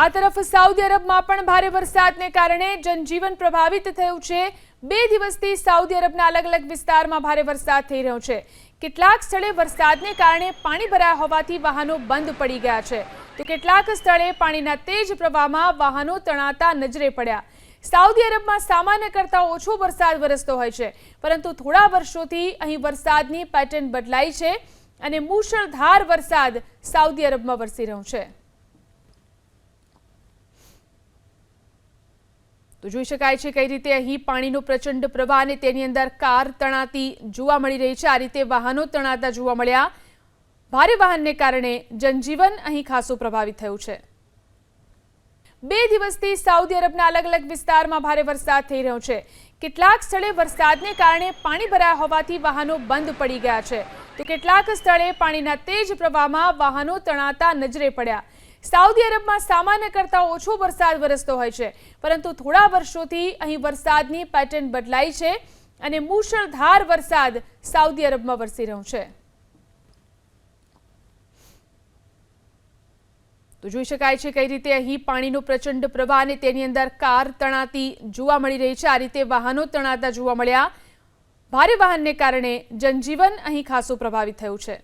આ તરફ સાઉદી અરબમાં પણ ભારે વરસાદને કારણે જનજીવન પ્રભાવિત થયું છે. બે દિવસથી સાઉદી અરબના અલગ અલગ વિસ્તારમાં ભારે વરસાદ થઈ રહ્યો છે. કેટલાક સ્થળે વરસાદને કારણે પાણી ભરાયા હોવાથી વાહનો બંધ પડી ગયા છે. તો કેટલાક સ્થળે પાણીના તેજ પ્રવાહમાં વાહનો તણાતા નજરે પડ્યા. સાઉદી અરબમાં સામાન્ય કરતાં ઓછો વરસાદ વરસતો હોય છે. પરંતુ થોડા વર્ષોથી અહીં વરસાદની પેટર્ન બદલાઈ છે અને મુશળધાર વરસાદ સાઉદી અરબમાં વરસી રહ્યો છે. તો જોઈ શકાય છે કઈ રીતે અહીં પાણીનો પ્રચંડ પ્રવાહ અને તેની અંદર કાર તણાતી જોવા મળી રહી છે. આ રીતે વાહનો તણાતા જોવા મળ્યા. ભારે વાહનને કારણે જનજીવન અહીં ખાસું પ્રભાવિત થયું છે. બે દિવસથી સાઉદી અરબના અલગ અલગ વિસ્તારમાં ભારે વરસાદ થઈ રહ્યો છે. કેટલાક સ્થળે વરસાદને કારણે પાણી ભરાયા હોવાથી વાહનો બંધ પડી ગયા છે. તો કેટલાક સ્થળે પાણીના તેજ પ્રવાહમાં વાહનો તણાતા નજરે પડ્યા. સાઉદી અરબમાં સામાન્ય કરતાં ઓછો વરસાદ વરસતો હોય છે. પરંતુ થોડા વર્ષોથી અહીં વરસાદની પેટર્ન બદલાઈ છે અને મુશળધાર વરસાદ સાઉદી અરબમાં વરસી રહ્યો છે. તો જોઈ શકાય છે કઈ રીતે અહીં પાણીનો પ્રચંડ પ્રવાહ અને તેની અંદર કાર તણાતી જોવા મળી રહી છે. આ રીતે વાહનો તણાતા જોવા મળ્યા. ભારે વાહનને કારણે જનજીવન અહીં ખાસું પ્રભાવિત થયું છે.